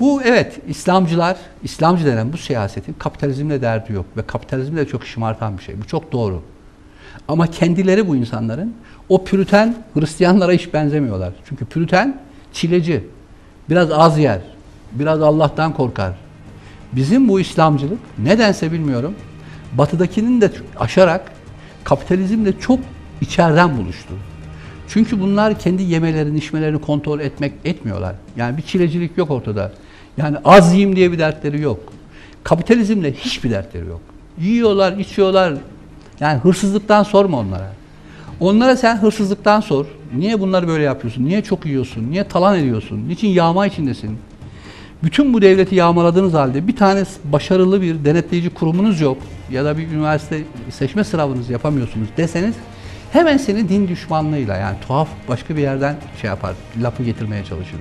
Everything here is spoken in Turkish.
Bu evet İslamcılar, İslamcı denen bu siyasetin kapitalizmle derdi yok ve kapitalizmi de çok şımartan bir şey. Bu çok doğru. Ama kendileri bu insanların o pürüten Hristiyanlara hiç benzemiyorlar. Çünkü pürüten çileci. Biraz az yer. Biraz Allah'tan korkar. Bizim bu İslamcılık nedense bilmiyorum batıdakinin de aşarak kapitalizmle çok içeriden buluştu. Çünkü bunlar kendi yemelerini, içmelerini kontrol etmek etmiyorlar. Yani bir çilecilik yok ortada. Yani az yiyeyim diye bir dertleri yok. Kapitalizmle hiçbir dertleri yok. Yiyorlar, içiyorlar. Yani hırsızlıktan sorma onlara. Onlara sen hırsızlıktan sor. Niye bunları böyle yapıyorsun? Niye çok yiyorsun? Niye talan ediyorsun? Niçin yağma içindesin? Bütün bu devleti yağmaladığınız halde bir tane başarılı bir denetleyici kurumunuz yok ya da bir üniversite seçme sınavınızı yapamıyorsunuz deseniz hemen seni din düşmanlığıyla yani tuhaf başka bir yerden şey yapar, lafı getirmeye çalışır.